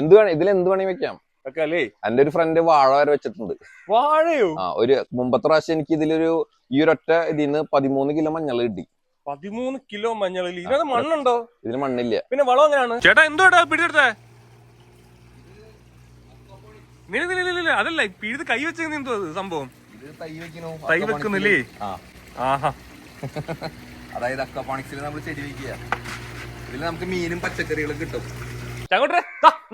എന്ത് വേണം ഇതിൽ എന്ത് വേണേ വെക്കാം. എന്റെ ഒരു ഫ്രണ്ട് വാഴ വരെ വെച്ചിട്ടുണ്ട്. വാഴയോ? ആ ഒരു മുമ്പത്തെ പ്രാവശ്യം എനിക്ക് ഇതിലൊരു ഈ ഒരൊറ്റ ഇതിന്ന് പതിമൂന്ന് കിലോ മഞ്ഞൾ കിട്ടി. പതിമൂന്ന് കിലോ മഞ്ഞൾ ഇതിനകത്ത് മണ്ണുണ്ടോ? ഇതിന് മണ്ണില്ല. പിന്നെ വളം എങ്ങനെയാണ്? ചേട്ടാ എന്തോടാ പിടിച്ചെടുത്തേ? അതല്ല പിഴുത് കൈ വെച്ചെന്ന് എന്തോ സംഭവം? തൈ വെക്കുന്നില്ലേ? ആ. ആഹാ. അതായത് അക്വാപോണിക്സിൽ നമ്മൾ ചെടി വെക്കുക ഇതിൽ നമുക്ക് മീനും പച്ചക്കറികളും കിട്ടും. ചങ്ങോട്ടെ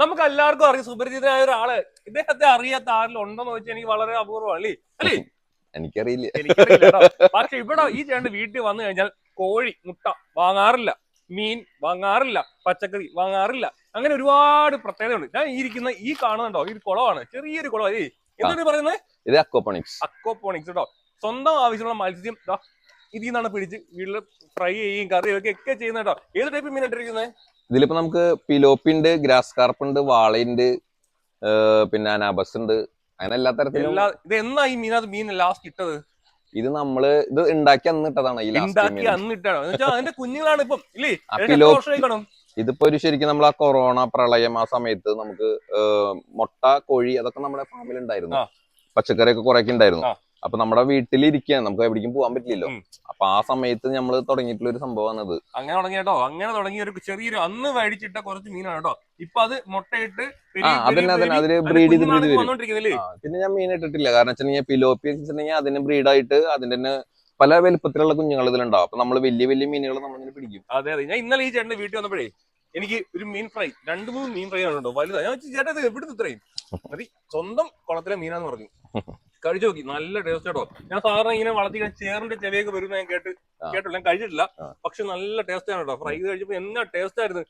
നമുക്ക് എല്ലാവർക്കും അറിയാം. സുപരിചിതനായ ഒരാൾ. ഇദ്ദേഹത്തെ അറിയാത്ത ആരിലും ഉണ്ടോന്ന് വെച്ചാൽ എനിക്ക് വളരെ അപൂർവമാണ് അല്ലേ? അല്ലേ? എനിക്കറിയില്ല. പക്ഷെ ഇവിടെ ഈ ചേട്ടൻ വീട്ടിൽ വന്നു കഴിഞ്ഞാൽ കോഴി മുട്ട വാങ്ങാറില്ല. മീൻ വാങ്ങാറില്ല. പച്ചക്കറി വാങ്ങാറില്ല. അങ്ങനെ ഒരുപാട് പ്രത്യേകതയുണ്ട്. ഞാൻ ഇരിക്കുന്ന ഈ കാണുന്നുണ്ടോ? ഈ ഒരു കുളമാണ്. ചെറിയൊരു കുളം അല്ലേ? എന്താണ് പറയുന്നത്? ഇത് അക്വാപോണിക്സ് അക്വപോണിക്സ് കേട്ടോ. സ്വന്തം ആവശ്യമുള്ള മത്സ്യം ഇതിൽ നിന്നാണ് പിടിച്ച് വീട്ടിൽ ഫ്രൈ ചെയ്യും കറി വെക്കുകയും ഒക്കെ ചെയ്യുന്ന കേട്ടോ. ഏത് ടൈപ്പ് മീൻ ഇട്ടിരിക്കുന്നത്? ഇതിലിപ്പോ നമുക്ക് പിലോപ്പി ഉണ്ട് ഗ്രാസ് കാർപ്പ് ഉണ്ട് വാളയുണ്ട് പിന്നെ അനാബസ് ഉണ്ട് അങ്ങനെ എല്ലാ തരത്തിലും ഇത് എന്നാ ഈ മീനകത്ത് മീൻ ലാസ്റ്റ് ഇട്ടത്? ഇത് നമ്മൾ ഇത് ഉണ്ടാക്കി അന്ന് ഇട്ടതാണ് ഉണ്ടാക്കി അതിന്റെ കുഞ്ഞുങ്ങളാണ് ഇപ്പം. ഇല്ലേ? ഇതിപ്പോ ഒരു ശരിക്കും നമ്മൾ ആ കൊറോണ പ്രളയം ആ സമയത്ത് നമുക്ക് മുട്ട കോഴി അതൊക്കെ നമ്മുടെ ഫാമിൽ ഉണ്ടായിരുന്നു. പച്ചക്കറിയൊക്കെ കുറെയൊക്കെ ഉണ്ടായിരുന്നു. അപ്പൊ നമ്മുടെ വീട്ടിലിരിക്കാൻ നമുക്ക് എവിടേക്കും പോകാൻ പറ്റില്ലല്ലോ. അപ്പൊ ആ സമയത്ത് നമ്മൾ തുടങ്ങിയിട്ടുള്ള ഒരു സംഭവമാണ് അത് അങ്ങനെ തുടങ്ങി കേട്ടോ അങ്ങനെ തുടങ്ങിയ ഒരു ചെറിയൊരു അന്ന് മേടിച്ചിട്ട കുറച്ച് മീനാണ് കേട്ടോ. ഇപ്പൊ അത് മുട്ടയിട്ട് അതന്നെ അതന്നെ. അതിൽ ബ്രീഡ് ചെയ്ത് ബ്രീഡ് വരും. പിന്നെ ഞാൻ മീൻ ഇട്ടിട്ടില്ല. കാരണം വെച്ചിട്ടുണ്ടെങ്കിൽ പിലോപ്പി വെച്ചിട്ടുണ്ടെങ്കിൽ അതിന് ബ്രീഡായിട്ട് അതിന്റെ തന്നെ പല വലുപ്പത്തിലുള്ള കുഞ്ഞുങ്ങൾ ഇതിലുണ്ടാവും. അപ്പൊ നമ്മൾ വലിയ വലിയ മീനുകൾ നമ്മളിങ്ങനെ പിടിക്കും. അതെ അതെ. ഞാൻ ഇന്നലെ ഈ ചേട്ടന്റെ വീട്ടിൽ വന്നപ്പോഴേ എനിക്ക് ഒരു മീൻ ഫ്രൈ രണ്ട് മൂന്ന് മീൻ ഫ്രൈ ആണ് കേട്ടോ വലുതാ. ഞാൻ ചേട്ടാ ഇത് എവിടുന്ന് ഇത്രയും? സ്വന്തം കുളത്തിലെ മീനാന്ന് പറഞ്ഞു. കഴിച്ചു നോക്കി. നല്ല ടേസ്റ്റ് കേട്ടോ ഞാൻ സാധാരണ ഇങ്ങനെ വളർത്തി ചേറിന്റെ ചെവിയൊക്കെ വരുന്ന ഞാൻ കേട്ട് കേട്ടോ കേട്ടില്ല ഞാൻ കഴിച്ചിട്ടില്ല. പക്ഷെ നല്ല ടേസ്റ്റ് ആണ് കേട്ടോ. ഫ്രൈ കഴിച്ചപ്പോ എന്നാ ടേസ്റ്റ് ആയിരുന്നു?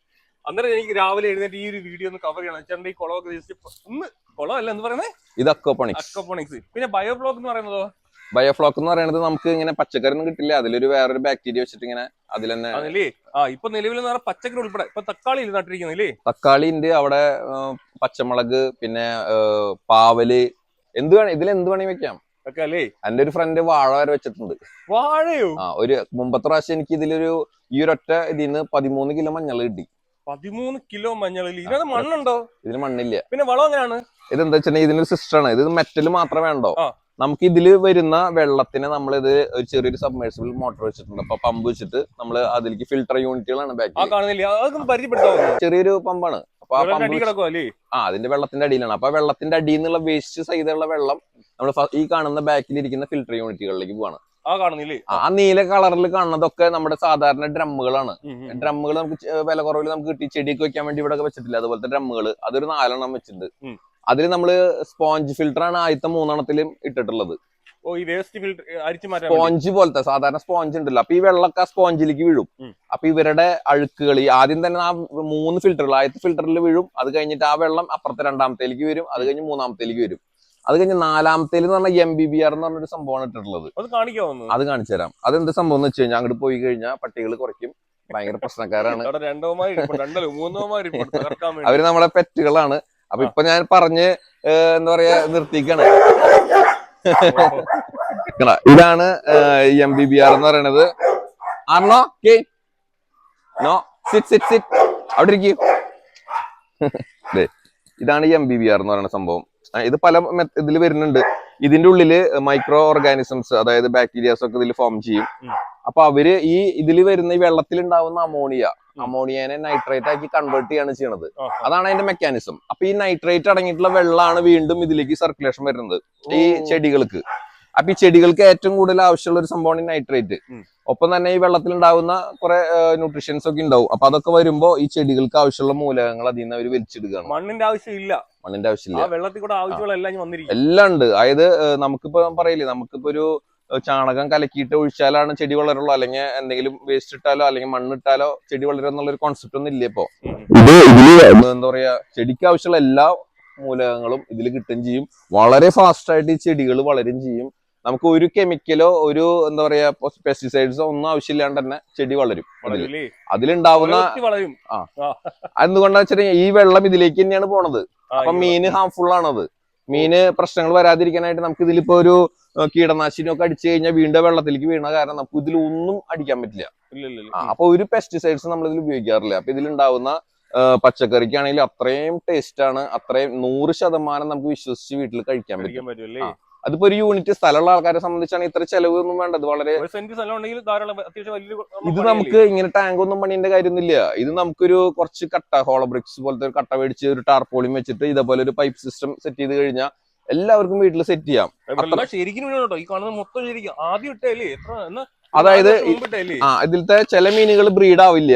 അന്നേരം എനിക്ക് രാവിലെ എഴുന്നേറ്റ് ഈ ഒരു വീഡിയോ ഒന്ന് കവർ ചെയ്യണം. ചേട്ടന്റെ ഈ കുളമൊക്കെ ഒന്ന് കുളമല്ല എന്ന് പറയുന്നത് ഇത് അക്കോപ്പണിക്സ് അക്കോപ്പണിക്സ് പിന്നെ ബയോബ്ലോക്ക് എന്ന് പറയുന്നതോ? ബയോഫ്ലോക്ക് എന്ന് പറയുന്നത് നമുക്ക് ഇങ്ങനെ പച്ചക്കറി ഒന്നും കിട്ടില്ല. അതിലൊരു വേറൊരു ബാക്ടീരിയ വെച്ചിട്ട് ഇങ്ങനെ അതിൽ തന്നെ ആ ഇപ്പൊ നിലവിൽ പച്ചക്കറി ഉൾപ്പെടെ. ഇപ്പൊ തക്കാളി നട്ടിരിക്കുന്നില്ലേ തക്കാളി ഉണ്ട്. അവിടെ പച്ചമുളക് പിന്നെ പാവൽ എന്ത് വേണം ഇതിൽ എന്ത് വേണേ വെക്കാം. എന്റെ ഒരു ഫ്രണ്ട് വാഴ വരെ വെച്ചിട്ടുണ്ട്. വാഴയോ? ആ ഒരു മുമ്പത്തെ പ്രാവശ്യം എനിക്ക് ഇതിലൊരു ഈ ഒരൊറ്റ ഇതിന്ന് പതിമൂന്ന് കിലോ മഞ്ഞൾ കിട്ടി. പതിമൂന്ന് കിലോ മഞ്ഞൾ ഇതിനകത്ത് മണ്ണുണ്ടോ? ഇതിന് മണ്ണില്ല. പിന്നെ വളം എങ്ങനെയാണ്? ഇതെന്താ വെച്ചിട്ടുണ്ടെങ്കിൽ ഇതിനൊരു സിസ്റ്റം ആണ്. ഇത് മെറ്റൽ മാത്രമേ വേണ്ടോ? നമുക്ക് ഇതിൽ വരുന്ന വെള്ളത്തിന് നമ്മൾ ഇത് ഒരു ചെറിയൊരു സബ്മേഴ്സിബിൾ മോട്ടോർ വെച്ചിട്ടുണ്ട്. അപ്പൊ പമ്പ് വെച്ചിട്ട് നമ്മൾ അതിലേക്ക് ഫിൽട്ടർ യൂണിറ്റുകളാണ് ബാക്കി ചെറിയൊരു പമ്പാണ് അപ്പൊ ആ പമ്പ് ആ അതിന്റെ വെള്ളത്തിന്റെ അടിയിലാണ്. അപ്പൊ വെള്ളത്തിന്റെ അടിയിൽ നിന്നുള്ള വേസ്റ്റ് സഹിതമുള്ള വെള്ളം നമ്മൾ ഈ കാണുന്ന ബാക്കിലിരിക്കുന്ന ഫിൽട്ടർ യൂണിറ്റുകളിലേക്ക് പോവാണ്. ആ നീല കളറിൽ കാണുന്നതൊക്കെ നമ്മുടെ സാധാരണ ഡ്രമ്മുകളാണ്. ഡ്രമ്മുകൾ നമുക്ക് വില കുറവിൽ നമുക്ക് കിട്ടി. ചെടിയൊക്കെ വെക്കാൻ വേണ്ടി ഇവിടെ വെച്ചിട്ടില്ല. അതുപോലത്തെ ഡ്രമ്മുകൾ അതൊരു നാലെണ്ണം വെച്ചിട്ടുണ്ട്. അതിൽ നമ്മൾ സ്പോഞ്ച് ഫിൽട്ടർ ആണ് ആദ്യത്തെ മൂന്നെണ്ണത്തിലും ഇട്ടിട്ടുള്ളത്. ഓ ഈ വേസ്റ്റ് ഫിൽറ്റർ അരിച്ചു മാറ്റാൻ സ്പോഞ്ച് പോലത്തെ സാധാരണ സ്പോഞ്ച് ഉണ്ടല്ലോ. അപ്പൊ ഈ വെള്ളമൊക്കെ സ്പോഞ്ചിലേക്ക് വീഴും. അപ്പൊ ഇവരുടെ അഴുക്കുകൾ ആദ്യം തന്നെ ആ മൂന്ന് ഫിൽറ്ററുകൾ ആദ്യത്തെ ഫിൽറ്ററിൽ വീഴും. അത് കഴിഞ്ഞിട്ട് ആ വെള്ളം അപ്പുറത്തെ രണ്ടാമത്തേലേക്ക് വരും. അത് കഴിഞ്ഞ് മൂന്നാമത്തേലേക്ക് വരും. അത് കഴിഞ്ഞ് നാലാമത്തേൽ എന്ന് പറഞ്ഞ എം ബി ബി ആർ എന്ന് പറഞ്ഞൊരു സംഭവമാണ് ഇട്ടിട്ടുള്ളത്. അത് കാണിക്കാവുന്നു അത് കാണിച്ചു തരാം. അതെന്ത് സംഭവം എന്ന് വെച്ച് കഴിഞ്ഞാൽ അങ്ങോട്ട് പോയി കഴിഞ്ഞാൽ പട്ടികൾ കുറയ്ക്കും. ഭയങ്കര പ്രശ്നക്കാരാണ്. അവർ നമ്മളെ പെറ്റുകളാണ്. അപ്പൊ ഇപ്പൊ ഞാൻ പറഞ്ഞ് എന്താ പറയാ നിർത്തിക്കാണ്? ഇതാണ് എം ബി ബി ആർ എന്ന് പറയണത്. ആർണോ കെ? നോ? Sit sit sit. അവിടെ ഇരിക്കൂ. ഇതാണ് എം ബി ബി ആർ എന്ന് പറയുന്ന സംഭവം. ഇത് പല ഇതിൽ വരുന്നുണ്ട്. ഇതിന്റെ ഉള്ളിൽ മൈക്രോ ഓർഗാനിസംസ് അതായത് ബാക്ടീരിയാസ് ഒക്കെ ഇതിൽ ഫോം ചെയ്യും. അപ്പൊ അവർ ഈ ഇതിൽ വരുന്ന ഈ വെള്ളത്തിൽ ഉണ്ടാവുന്ന അമോണിയ. അമോണിയനെ നൈട്രേറ്റ് ആക്കി കൺവേർട്ട് ചെയ്യാണ് ചെയ്യണത്. അതാണ് അതിന്റെ മെക്കാനിസം അപ്പൊ ഈ നൈട്രേറ്റ് അടങ്ങിയിട്ടുള്ള വെള്ളമാണ് വീണ്ടും ഇതിലേക്ക് സർക്കുലേഷൻ വരുന്നത്. ഈ ചെടികൾക്ക്. അപ്പൊ ഈ ചെടികൾക്ക് ഏറ്റവും കൂടുതൽ ആവശ്യമുള്ള ഒരു സംഭവമാണ് ഈ നൈട്രേറ്റ് ഒപ്പം തന്നെ ഈ വെള്ളത്തിൽ ഉണ്ടാവുന്ന കുറെ ന്യൂട്രീഷൻസ് ഒക്കെ ഉണ്ടാവും. അപ്പൊ അതൊക്കെ വരുമ്പോ ഈ ചെടികൾക്ക് ആവശ്യമുള്ള മൂലകങ്ങൾ അതിൽ നിന്ന് അവർ വലിച്ചെടുക്കുകയാണ്. മണ്ണിന്റെ ആവശ്യമില്ല. മണ്ണിന്റെ ആവശ്യമില്ല. വെള്ളത്തിൽ കൂടെ ആവശ്യമുള്ള എല്ലാം വന്നിരിക്കും. എല്ലാം ഉണ്ട്. അതായത് നമുക്കിപ്പോ പറയില്ലേ നമുക്കിപ്പോ ഒരു ചാണകം കലക്കിയിട്ട് ഒഴിച്ചാലാണ് ചെടി വളരുള്ളൂ. അല്ലെങ്കിൽ എന്തെങ്കിലും വേസ്റ്റ് ഇട്ടാലോ അല്ലെങ്കിൽ മണ്ണിട്ടാലോ ചെടി വളരും എന്നുള്ള ഒരു കോൺസെപ്റ്റ് ഒന്നും ഇല്ല ഇപ്പോ. ഇത് ഇതിൽ എന്താ പറയാ ചെടിക്ക് ആവശ്യമുള്ള എല്ലാ മൂലകങ്ങളും ഇതിൽ കിട്ടുകയും ചെയ്യും. വളരെ ഫാസ്റ്റ് ആയിട്ട് ഈ ചെടികൾ വളരും ചെയ്യും. നമുക്ക് ഒരു കെമിക്കലോ ഒരു എന്താ പറയാ പെസ്റ്റിസൈഡ്സോ ഒന്നും ആവശ്യമില്ലാണ്ട് തന്നെ ചെടി വളരും? അതിലുണ്ടാവുന്ന ആ. എന്തുകൊണ്ടാ വെച്ചിട്ടുണ്ടെങ്കിൽ ഈ വെള്ളം ഇതിലേക്ക് തന്നെയാണ് പോണത്. അപ്പൊ മീന് ഹാംഫുൾ ആണത്. മീന് പ്രശ്നങ്ങൾ വരാതിരിക്കാനായിട്ട് നമുക്ക് ഇതിലിപ്പോ ഒരു കീടനാശിനി ഒക്കെ അടിച്ചു കഴിഞ്ഞാൽ വീണ്ടും വെള്ളത്തിലേക്ക് വീണ കാരണം നമുക്ക് ഇതിൽ ഒന്നും അടിക്കാൻ പറ്റില്ല. അപ്പൊ ഒരു പെസ്റ്റിസൈഡ്സ് നമ്മൾ ഇതിൽ ഉപയോഗിക്കാറില്ല. അപ്പൊ ഇതിലുണ്ടാവുന്ന പച്ചക്കറിക്കാണെങ്കിലും അത്രയും ടേസ്റ്റ് ആണ്. അത്രയും നൂറ് ശതമാനം നമുക്ക് വിശ്വസിച്ച് വീട്ടിൽ കഴിക്കാൻ പറ്റും. അതിപ്പോ ഒരു യൂണിറ്റ് സ്ഥലമുള്ള ആൾക്കാരെ സംബന്ധിച്ചാണ് ഇത്ര ചെലവ് ഒന്നും വേണ്ടത്. വളരെ ഇത് നമുക്ക് ഇങ്ങനെ ടാങ്ക് ഒന്നും പണിയേണ്ട കാര്യമൊന്നുമില്ല. ഇത് നമുക്കൊരു കുറച്ച് കട്ട ഹോളോ ബ്രിക്സ് പോലത്തെ ഒരു കട്ട മേടിച്ച് ഒരു ടാർപോളിയും വെച്ചിട്ട് ഇതേപോലെ ഒരു പൈപ്പ് സിസ്റ്റം സെറ്റ് ചെയ്ത് കഴിഞ്ഞാൽ എല്ലാവർക്കും വീട്ടിൽ സെറ്റ് ചെയ്യാം. ശരിക്കും ഈ കാണുന്നത് മൊത്തം ശരിക്കും ആദ്യം ഇട്ടേ എത്ര അതായത്? ആ ഇതിലത്തെ ചില മീനുകൾ ബ്രീഡ് ആവില്ല.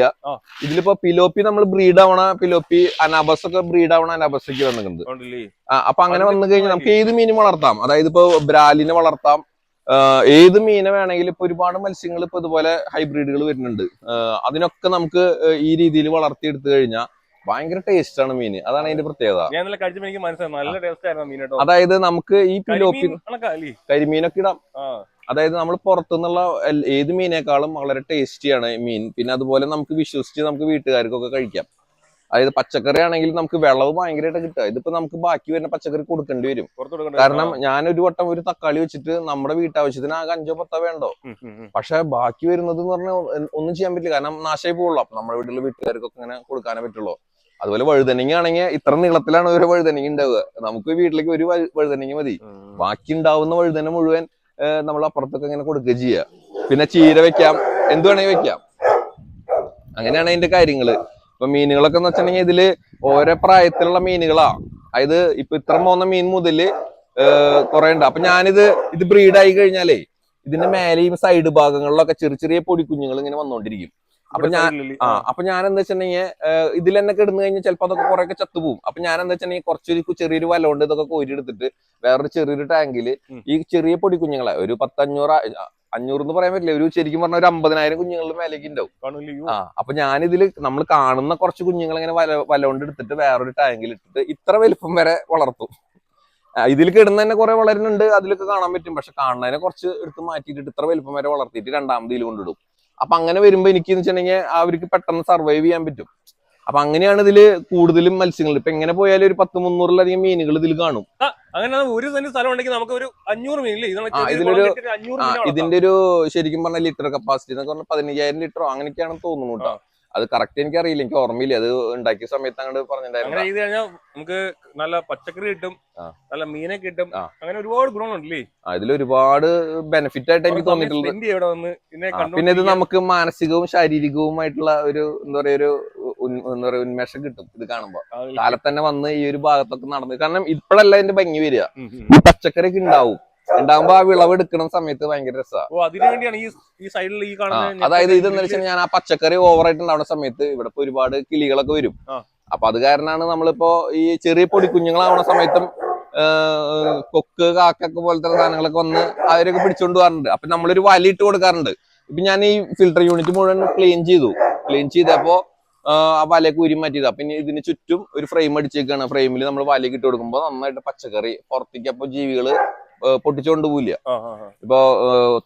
ഇതിലിപ്പോ പിലോപ്പി നമ്മൾ ബ്രീഡ് ആവണ പിലോപ്പി അനാബസ് ഒക്കെ ബ്രീഡ് ആവണ അനാബസക്ക് വന്നിട്ടുണ്ട് അപ്പൊ അങ്ങനെ വന്നു കഴിഞ്ഞാൽ നമുക്ക് ഏത് മീനും വളർത്താം? അതായത് ഇപ്പൊ ബ്രാലിനെ വളർത്താം. ഏത് മീനെ വേണമെങ്കിലും ഇപ്പൊ ഒരുപാട് മത്സ്യങ്ങൾ ഇപ്പൊ ഇതുപോലെ ഹൈബ്രിഡുകൾ വരുന്നുണ്ട്. അതിനൊക്കെ നമുക്ക് ഈ രീതിയിൽ വളർത്തിയെടുത്തു കഴിഞ്ഞാൽ ഭയങ്കര ടേസ്റ്റ് ആണ് മീൻ അതാണ് അതിന്റെ പ്രത്യേകത. എനിക്ക് മനസ്സിലായി. നല്ല ടേസ്റ്റ് ആയിരുന്നു മീൻ കേട്ടോ അതായത് നമുക്ക് ഈ പിലോപ്പി? കരിമീനൊക്കെ ഇടാം. അതായത് നമ്മൾ പുറത്തുനിന്നുള്ള ഏത് മീനേക്കാളും വളരെ ടേസ്റ്റിയാണ് മീൻ. പിന്നെ അതുപോലെ നമുക്ക് വിശ്വസിച്ച് നമുക്ക് വീട്ടുകാർക്കൊക്കെ കഴിക്കാം. അതായത് പച്ചക്കറി ആണെങ്കിൽ നമുക്ക് വിളവ് ഭയങ്കരമായിട്ട് കിട്ടുക. ഇതിപ്പോ നമുക്ക് ബാക്കി വരുന്ന പച്ചക്കറി കൊടുക്കേണ്ടി വരും. കാരണം ഞാൻ ഒരു വട്ടം ഒരു തക്കാളി വെച്ചിട്ട് നമ്മുടെ വീട്ടാവശ്യത്തിന് ആകെ അഞ്ചോ പത്തോ വേണ്ടോ. പക്ഷെ ബാക്കി വരുന്നത് എന്ന് പറഞ്ഞാൽ ഒന്നും ചെയ്യാൻ പറ്റില്ല. കാരണം നാശമായി പോകുള്ളൂ. അപ്പൊ നമ്മുടെ വീട്ടിലെ വീട്ടുകാർക്കൊക്കെ ഇങ്ങനെ കൊടുക്കാനേ പറ്റുള്ളൂ. അതുപോലെ വഴുതനങ്ങ ആണെങ്കിൽ ഇത്ര നീളത്തിലാണ് ഒരു വഴുതനങ്ങ ഉണ്ടാവുക. നമുക്ക് വീട്ടിലേക്ക് ഒരു വഴു- വഴുതനങ്ങ മതി. ബാക്കി ഉണ്ടാവുന്ന വഴുതന മുഴുവൻ നമ്മൾ അപ്പുറത്തൊക്കെ ഇങ്ങനെ കൊടുക്കുക ചെയ്യുക പിന്നെ ചീര വെക്കാം. എന്ത് വേണമെങ്കിൽ വെക്കാം. അങ്ങനെയാണ് അതിന്റെ കാര്യങ്ങൾ. ഇപ്പൊ മീനുകളൊക്കെ എന്ന് വെച്ചിട്ടുണ്ടെങ്കിൽ ഇതിൽ ഓരോ പ്രായത്തിലുള്ള മീനുകളാ. അതായത് ഇപ്പൊ ഇത്ര പോകുന്ന മീൻ മുതൽ കുറെ ഉണ്ട്. അപ്പൊ ഞാനിത് ഇത് ബ്രീഡായി കഴിഞ്ഞാലേ ഇതിന്റെ മേലെയും സൈഡ് ഭാഗങ്ങളിലൊക്കെ ചെറിയ ചെറിയ പൊടി കുഞ്ഞുങ്ങൾ ഇങ്ങനെ വന്നോണ്ടിരിക്കും. അപ്പൊ ഞാൻ? ആ അപ്പൊ ഞാൻ എന്താ വെച്ചിട്ടുണ്ടെങ്കിൽ ഇതിൽ തന്നെ കിടന്നു കഴിഞ്ഞാൽ ചിലപ്പോൾ അതൊക്കെ കുറെ ഒക്കെ ചത്തുപോകും അപ്പൊ ഞാൻ എന്താ വെച്ചിട്ടുണ്ടെങ്കിൽ കുറച്ചൊരു ചെറിയൊരു വല കൊണ്ട് ഇതൊക്കെ കോരി എടുത്തിട്ട് വേറൊരു ചെറിയൊരു ടാങ്കിൽ ഈ ചെറിയ പൊടി കുഞ്ഞുങ്ങളെ ഒരു പത്തഞ്ഞൂറ് അഞ്ഞൂറ് എന്ന് പറയാൻ പറ്റില്ല. ഒരു ശരിക്കും പറഞ്ഞ ഒരു അമ്പതിനായിരം കുഞ്ഞുങ്ങളുടെ മേലേക്ക് ഉണ്ടാവും. ആ അപ്പൊ ഞാനിതിൽ നമ്മൾ കാണുന്ന കുറച്ച് കുഞ്ഞുങ്ങൾ ഇങ്ങനെ വല വല കൊണ്ട് എടുത്തിട്ട് വേറൊരു ടാങ്കിൽ ഇട്ടിട്ട് ഇത്ര വലുപ്പം വരെ വളർത്തും. ഇതിൽ കിടന്ന് തന്നെ കുറെ വളരുന്നുണ്ട് അതിലൊക്കെ കാണാൻ പറ്റും. പക്ഷെ കാണുന്നതിനെ കുറച്ച് എടുത്ത് മാറ്റിയിട്ട് ഇത്ര വലുപ്പം വരെ വളർത്തിയിട്ട് രണ്ടാമത് ഇതിൽ കൊണ്ടിടും. അപ്പൊ അങ്ങനെ വരുമ്പോ എനിക്ക് എന്ന് വെച്ചിട്ടുണ്ടെങ്കിൽ അവർക്ക് പെട്ടെന്ന് സർവൈവ് ചെയ്യാൻ പറ്റും. അപ്പൊ അങ്ങനെയാണ് ഇതിൽ കൂടുതലും മത്സ്യങ്ങൾ ഇപ്പൊ എങ്ങനെ പോയാലും ഒരു പത്ത് മുന്നൂറിലധികം മീനുകൾ ഇതിൽ കാണും. അങ്ങനെ ഒരു സെന്റ് സ്ഥലം ഉണ്ടെങ്കിൽ നമുക്ക് ഒരു അഞ്ഞൂറ് മീനില്ലേ? ഇതിലൊരു-. ഇതിന്റെ ഒരു ശരിക്കും പറഞ്ഞ ലിറ്റർ കപ്പാസിറ്റി എന്നൊക്കെ പറഞ്ഞാൽ പതിനയ്യായിരം ലിറ്ററോ അങ്ങനെയൊക്കെയാണെന്ന് തോന്നുന്നു കേട്ടോ. അത് കറക്റ്റ് എനിക്ക് അറിയില്ല എനിക്ക് ഓർമ്മയില്ല. അത് ഉണ്ടാക്കിയ സമയത്ത് അങ്ങോട്ട് അങ്ങനെ പറഞ്ഞിട്ടുണ്ടായിരുന്നു ചെയ്ത് കഴിഞ്ഞാൽ നമുക്ക് നല്ല പച്ചക്കറി കിട്ടും ആ. നല്ല മീനെ കിട്ടും. ആ. അങ്ങനെ ഒരുപാട് ഗുണങ്ങളുണ്ടല്ലേ അതിൽ ഒരുപാട് ബെനിഫിറ്റ് ആയിട്ട് എനിക്ക് തോന്നിയിട്ടുള്ളത് സ്പെൻഡ് ഇവിടെ വന്ന് ഇതിനെ ആ, കണ്ടു പിന്നെ ഇത് നമുക്ക് മാനസികവും ശാരീരികവുമായിട്ടുള്ള ഒരു എന്താ പറയാ ഒരു ഉൻ- എന്താ പറയാ ഉന്മേഷം കിട്ടും ഇത് കാണുമ്പോ. കാലത്ത് തന്നെ വന്ന് ഈ ഒരു ഭാഗത്തൊക്കെ നടന്ന്. കാരണം ഇപ്പോഴല്ല ഇതിന്റെ ഭംഗി വരിക. ഈ പച്ചക്കറി ഒക്കെ ഉണ്ടാവും. ഉണ്ടാവുമ്പോ ആ വിളവ് എടുക്കുന്ന സമയത്ത് ഭയങ്കര രസമാണ് അതായത് ഇത് എന്താ വെച്ചാൽ ഞാൻ ആ പച്ചക്കറി ഓവറായിട്ട് ഉണ്ടാവുന്ന സമയത്ത് ഇവിടെ ഒരുപാട് കിളികളൊക്കെ വരും. അപ്പൊ അത് കാരണമാണ് നമ്മളിപ്പോ ഈ ചെറിയ പൊടി കുഞ്ഞുങ്ങളാവണ സമയത്തും കൊക്ക് കാക്കൊക്കെ പോലത്തെ സാധനങ്ങളൊക്കെ വന്ന് അവരൊക്കെ പിടിച്ചോണ്ട് പോകാറുണ്ട് അപ്പൊ നമ്മളൊരു വല ഇട്ട് കൊടുക്കാറുണ്ട്. ഇപ്പൊ ഞാൻ ഈ ഫിൽട്ടർ യൂണിറ്റ് മുഴുവൻ ക്ലീൻ ചെയ്തു. ക്ലീൻ ചെയ്തപ്പോ ആ വലയൊക്കെ ഉരി മാറ്റിയതാ. പിന്നെ ഇതിന് ചുറ്റും ഒരു ഫ്രെയിം അടിച്ചേക്കാണ്. ഫ്രെയിമിൽ നമ്മൾ വലയൊക്കെ ഇട്ട് കൊടുക്കുമ്പോൾ നന്നായിട്ട് പച്ചക്കറി പുറത്തേക്ക് അപ്പൊ ജീവികൾ ഏഹ്, പൊട്ടിച്ചോണ്ട് പോവില്ല. ഇപ്പൊ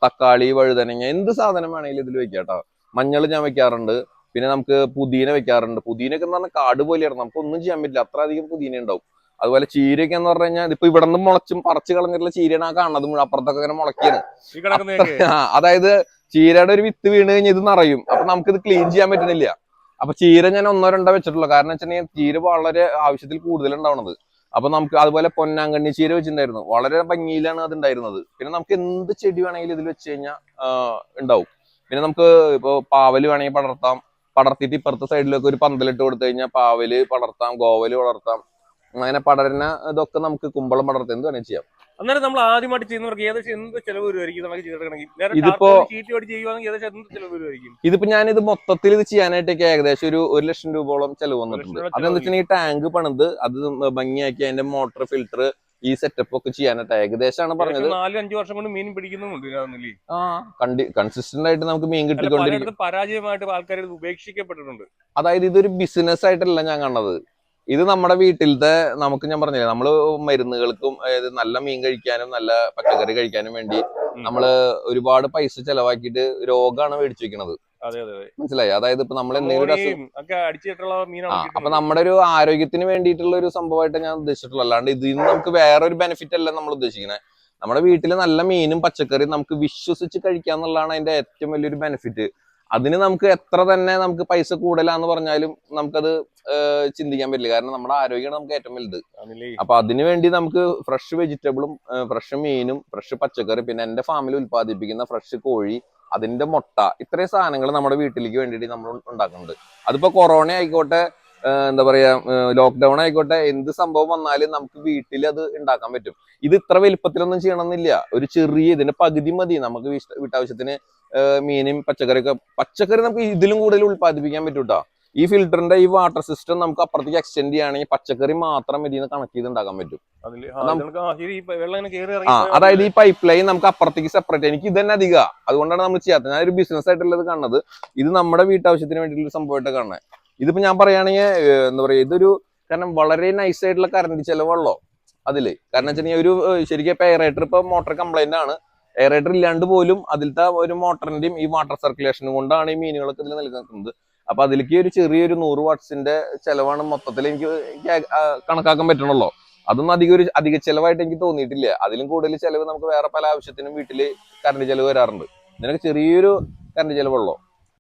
തക്കാളി വഴുതനങ്ങ എന്ത് സാധനം വേണമെങ്കിലും ഇതിൽ വെക്കാം കേട്ടോ മഞ്ഞൾ ഞാൻ വെക്കാറുണ്ട്. പിന്നെ നമുക്ക് പുതിന വെക്കാറുണ്ട്. പുതിനൊക്കെ എന്ന് പറഞ്ഞാൽ കാട് പോലെയാണ് നമുക്ക് ഒന്നും ചെയ്യാൻ പറ്റില്ല. അത്ര അധികം പുതിന ഉണ്ടാവും. അതുപോലെ ചീരയൊക്കെ എന്ന് പറഞ്ഞു കഴിഞ്ഞാൽ ഇപ്പൊ ഇവിടെ നിന്ന് മുളച്ചും പറിച്ചു കളഞ്ഞിട്ടുള്ള ചീരയാണ് ആ കാണുന്നത് അപ്പുറത്തൊക്കെ അങ്ങനെ ആ, അതായത് ചീരയുടെ ഒരു വിത്ത് വീണ് കഴിഞ്ഞാൽ ഇത് നിറയും. അപ്പൊ നമുക്കിത് ക്ലീൻ ചെയ്യാൻ പറ്റുന്നില്ല. അപ്പൊ ചീര ഞാൻ ഒന്നോ രണ്ടോ വെച്ചിട്ടുള്ളൂ. കാരണം വെച്ചിട്ടുണ്ടെങ്കിൽ ചീര വളരെ ആവശ്യത്തിൽ കൂടുതൽ ഉണ്ടാവുന്നത് അപ്പൊ നമുക്ക് അതുപോലെ പൊന്നാങ്കണ്ണി ചീര വെച്ചിട്ടുണ്ടായിരുന്നു. വളരെ ഭംഗിയിലാണ് അത് ഉണ്ടായിരുന്നത് പിന്നെ നമുക്ക് എന്ത് ചെടി വേണമെങ്കിലും ഇതിൽ വെച്ച് കഴിഞ്ഞാൽ ഉണ്ടാവും. പിന്നെ നമുക്ക് ഇപ്പൊ പാവൽ വേണമെങ്കിൽ പടർത്താം. പടർത്തിയിട്ട് ഇപ്പുറത്തെ സൈഡിലൊക്കെ ഒരു പന്തലിട്ട് കൊടുത്തു കഴിഞ്ഞാൽ പാവൽ പടർത്താം ഗോവൽ വളർത്താം. അങ്ങനെ പടരുന്ന ഇതൊക്കെ നമുക്ക് കുമ്പളം പടർത്തി എന്ത് വേണേ ചെയ്യാം. അന്നേരം നമ്മൾ ആദ്യമായിട്ട് ചെയ്യുന്നവർക്ക് ഏകദേശം എന്ത് ചെലവ് വരുമായിരിക്കും നമുക്ക് ചെയ്തെടുക്കണമെങ്കിൽ ഇതിപ്പോ- ടാർപോളിൻ ഷീറ്റ് അടിച്ച് ചെയ്യുവാണെങ്കിൽ ഏകദേശം എന്ത് ചെലവ് വരുമായിരിക്കും ഇതിപ്പോ ഞാനിത് മൊത്തത്തിൽ ഇത് ചെയ്യാനായിട്ടൊക്കെ ഏകദേശം ഒരു ഒരു ലക്ഷം രൂപയോളം ചെലവ് വന്നിട്ടുണ്ട്. അതെന്താ വെച്ചിട്ടുണ്ടെങ്കിൽ ടാങ്ക് പണിത് അത് ഭംഗിയാക്കി അതിന്റെ മോട്ടർ ഫിൽറ്റർ ഈ സെറ്റപ്പ് ഒക്കെ ചെയ്യാനായിട്ട് ഏകദേശമാണ് പറഞ്ഞത്. നാലഞ്ചു നാല് അഞ്ച് വർഷം കൊണ്ട് മീൻ പിടിക്കുന്നുണ്ട്? ആ. കണ്ടി കൺസിസ്റ്റന്റ് ആയിട്ട് നമുക്ക് മീൻ കിട്ടിക്കൊണ്ടിരിക്കും. പരാജയമായിട്ട് ആൾക്കാർ ഉപേക്ഷിക്കപ്പെട്ടിട്ടുണ്ട്. അതായത് ഇതൊരു ബിസിനസ് ആയിട്ടല്ല ഞാൻ കാണുന്നത്. ഇത് നമ്മുടെ വീട്ടിലത്തെ നമുക്ക് ഞാൻ പറഞ്ഞില്ലേ നമ്മൾ മരുന്നുകൾക്കും അതായത് നല്ല മീൻ കഴിക്കാനും നല്ല പച്ചക്കറി കഴിക്കാനും വേണ്ടി. നമ്മൾ ഒരുപാട് പൈസ ചെലവാക്കിയിട്ട് രോഗമാണ് മേടിച്ചു വെക്കണത് മനസ്സിലായി? അതായത് ഇപ്പൊ നമ്മൾ എന്തെങ്കിലും അപ്പൊ നമ്മുടെ ഒരു ആരോഗ്യത്തിന് വേണ്ടിയിട്ടുള്ള ഒരു സംഭവമായിട്ട് ഞാൻ ഉദ്ദേശിച്ചിട്ടുള്ളൂ. അല്ലാണ്ട് ഇതിൽ നിന്ന് നമുക്ക് വേറെ ഒരു ബെനിഫിറ്റ് അല്ല നമ്മൾ ഉദ്ദേശിക്കുന്നത് നമ്മുടെ വീട്ടിൽ നല്ല മീനും പച്ചക്കറിയും നമുക്ക് വിശ്വസിച്ച് കഴിക്കാന്നുള്ളതാണ് അതിന്റെ ഏറ്റവും വലിയൊരു ബെനിഫിറ്റ് അതിന് നമുക്ക് എത്ര തന്നെ നമുക്ക് പൈസ കൂടുതലാന്ന് പറഞ്ഞാലും നമുക്കത് ചിന്തിക്കാൻ പറ്റില്ല. കാരണം നമ്മുടെ ആരോഗ്യമാണ് നമുക്ക് ഏറ്റവും വലുത്. അപ്പൊ അതിനു വേണ്ടി നമുക്ക് ഫ്രഷ് വെജിറ്റബിളും ഫ്രഷ് മീനും ഫ്രഷ് പച്ചക്കറി പിന്നെ എന്റെ ഫാമിൽ ഉൽപ്പാദിപ്പിക്കുന്ന ഫ്രഷ് കോഴി അതിന്റെ മുട്ട ഇത്രയും സാധനങ്ങൾ നമ്മുടെ വീട്ടിലേക്ക് വേണ്ടിയിട്ട് നമ്മൾ ഉണ്ടാക്കുന്നുണ്ട്. അതിപ്പോ കൊറോണ ആയിക്കോട്ടെ എന്താ പറയാ ലോക്ക്ഡൌൺ ആയിക്കോട്ടെ എന്ത് സംഭവം വന്നാലും നമുക്ക് വീട്ടിൽ അത് ഉണ്ടാക്കാൻ പറ്റും. ഇത് ഇത്ര വലിപ്പത്തിലൊന്നും ചെയ്യണമെന്നില്ല. ഒരു ചെറിയ ഇതിന്റെ പകുതി മതി. നമുക്ക് വീട്ട- വീട്ടാവശ്യത്തിന് മീനും പച്ചക്കറിയൊക്കെ പച്ചക്കറി നമുക്ക് ഇതിലും കൂടുതൽ ഉൽപ്പാദിപ്പിക്കാൻ പറ്റും കേട്ടോ ഈ ഫിൽറ്ററിന്റെ ഈ വാട്ടർ സിസ്റ്റം നമുക്ക് അപ്പുറത്തേക്ക് എക്സ്റ്റെൻഡ് ചെയ്യുകയാണെങ്കിൽ പച്ചക്കറി മാത്രം ഇതിൽ നിന്ന് കണക്ട് ചെയ്ത് ഉണ്ടാക്കാൻ പറ്റും ആ അതായത് ഈ പൈപ്പ് ലൈൻ നമുക്ക് അപ്പുറത്തേക്ക് സെപ്പറേറ്റ് എനിക്ക് ഇത് തന്നെ അധിക. അതുകൊണ്ടാണ് നമ്മൾ ചെയ്യാത്തത്. ഞാൻ ഒരു ബിസിനസ് ആയിട്ടുള്ളത് കാണുന്നത്. ഇത് നമ്മുടെ വീട്ടാവശ്യത്തിന് വേണ്ടിയിട്ടുള്ള സംഭവമായിട്ട് കാണുന്നത്. ഇതിപ്പോ ഞാൻ പറയുകയാണെങ്കിൽ എന്താ പറയാ ഇതൊരു കാരണം വളരെ നൈസ് ആയിട്ടുള്ള കറണ്ട് ചെലവുള്ളോ അതിൽ. കാരണം വെച്ചാൽ ഒരു ശരിക്കും പേരായിട്ട് ഇപ്പൊ മോട്ടർ കംപ്ലൈന്റ് ആണ്. എയറേറ്റർ ഇല്ലാണ്ട് പോലും അതിലത്തെ ഒരു മോട്ടറിന്റെയും ഈ വാട്ടർ സർക്കുലേഷനും കൊണ്ടാണ് ഈ മീനുകളൊക്കെ ഇതിൽ നിൽക്കുന്നത് അപ്പൊ അതിലേക്ക് ഒരു ചെറിയൊരു നൂറ് വാട്ട്സിന്റെ ചെലവാണ് മൊത്തത്തിൽ എനിക്ക് കണക്കാക്കാൻ പറ്റണല്ലോ അതൊന്നും അധികം ഒരു അധിക ചെലവായിട്ട് എനിക്ക് തോന്നിയിട്ടില്ല. അതിലും കൂടുതൽ ചെലവ് നമുക്ക് വേറെ പല ആവശ്യത്തിനും വീട്ടിൽ കറണ്ട് ചെലവ് വരാറുണ്ട്. ഇതിനൊക്കെ ചെറിയൊരു കറണ്ട് ചെലവുള്ളൂ.